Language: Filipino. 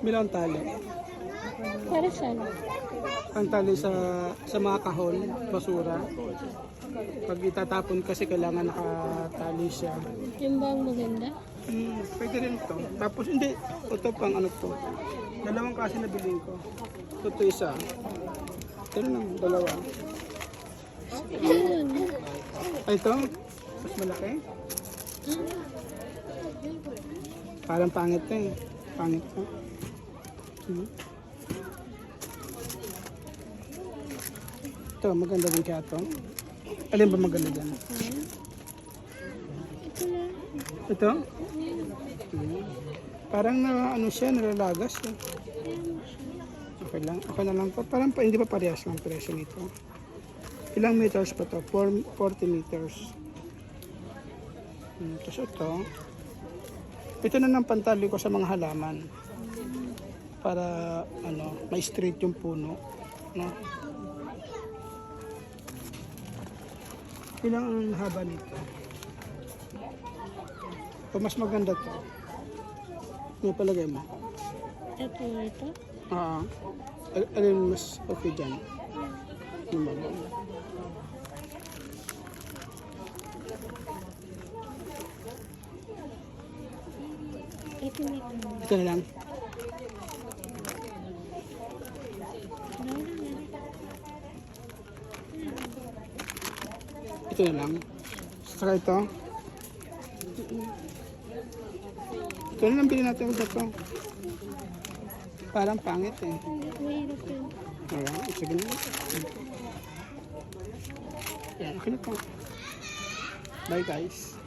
Bilang tali. Para saan? Ang tali sa sa mga kahon, basura. Pag itatapon kasi kailangan nakatali siya. Yung ba ang maganda? Hmm, pwede rin ito. Tapos hindi, ito pang ano to. Dalawang kasi nabiling ko. Ito isa. Ito lang, dalawa. Ayun. Ay, ito, mas malaki. Parang pangit to eh. Pangit to. Hmm. Ito, maganda din kaya to. Alin ba maganda dyan? Ito. Ito? Hmm. Parang na ano siya, nalalagas. Eh. Okay lang. Okay na lang po. Parang pa, hindi pa parehas ng presyo nito. Ilang meters pa to? Four- 40 meters. Hmm, Tapos ito. Ito na ng pantali ko sa mga halaman. Para ano, may straight yung puno. No? Ilang ang haba nito? O mas maganda to. Ano palagay mo? Ito, ito. Ah, al- alin mas okay dyan? Yung mga Ito na ito. Ito lang. Ito na lang. Saka ito. Ito na lang bilhin natin ito to. Parang pangit eh. Alright, sige na. Yan, okay na po. Bye guys.